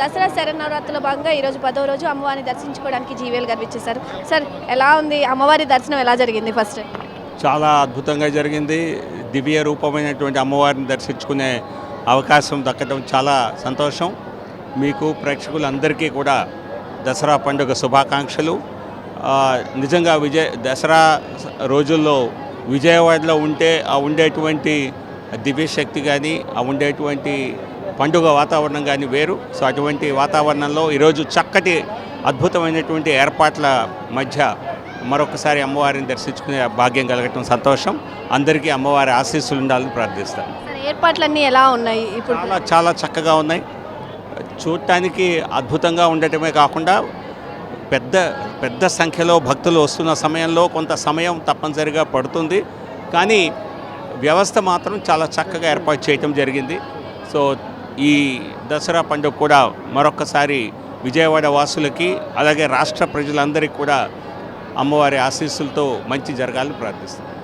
దసరా శరన్నవరాత్రుల భాగంగా ఈరోజు పదో రోజు అమ్మవారిని దర్శించుకోవడానికి జీవేలు గారు ఇచ్చేసారు సార్ ఎలా ఉంది? అమ్మవారి దర్శనం ఎలా జరిగింది ఫస్ట్? చాలా అద్భుతంగా జరిగింది. దివ్య రూపమైనటువంటి అమ్మవారిని దర్శించుకునే అవకాశం దక్కడం చాలా సంతోషం. మీకు ప్రేక్షకులందరికీ కూడా దసరా పండుగ శుభాకాంక్షలు. నిజంగా విజయ దసరా రోజుల్లో విజయవాడలో ఉంటే ఆ ఉండేటువంటి దివ్యశక్తి కానీ ఆ ఉండేటువంటి పండుగ వాతావరణం కానీ వేరు. సో అటువంటి వాతావరణంలో ఈరోజు చక్కటి అద్భుతమైనటువంటి ఏర్పాట్ల మధ్య మరొకసారి అమ్మవారిని దర్శించుకునే భాగ్యం కలగటం సంతోషం. అందరికీ అమ్మవారి ఆశీస్సులు ఉండాలని ప్రార్థిస్తాను. ఏర్పాట్లన్నీ ఎలా ఉన్నాయి ఇప్పుడు? చాలా చాలా చక్కగా ఉన్నాయి. చూడటానికి అద్భుతంగా ఉండటమే కాకుండా పెద్ద పెద్ద సంఖ్యలో భక్తులు వస్తున్న సమయంలో కొంత సమయం తప్పనిసరిగా పడుతుంది. కానీ వ్యవస్థ మాత్రం చాలా చక్కగా ఏర్పాటు చేయటం జరిగింది. సో ఈ దసరా పండుగ కూడా మరొకసారి విజయవాడ వాసులకి అలాగే రాష్ట్ర ప్రజలందరికీ కూడా అమ్మవారి ఆశీస్సులతో మంచి జరగాలని ప్రార్థిస్తున్నాను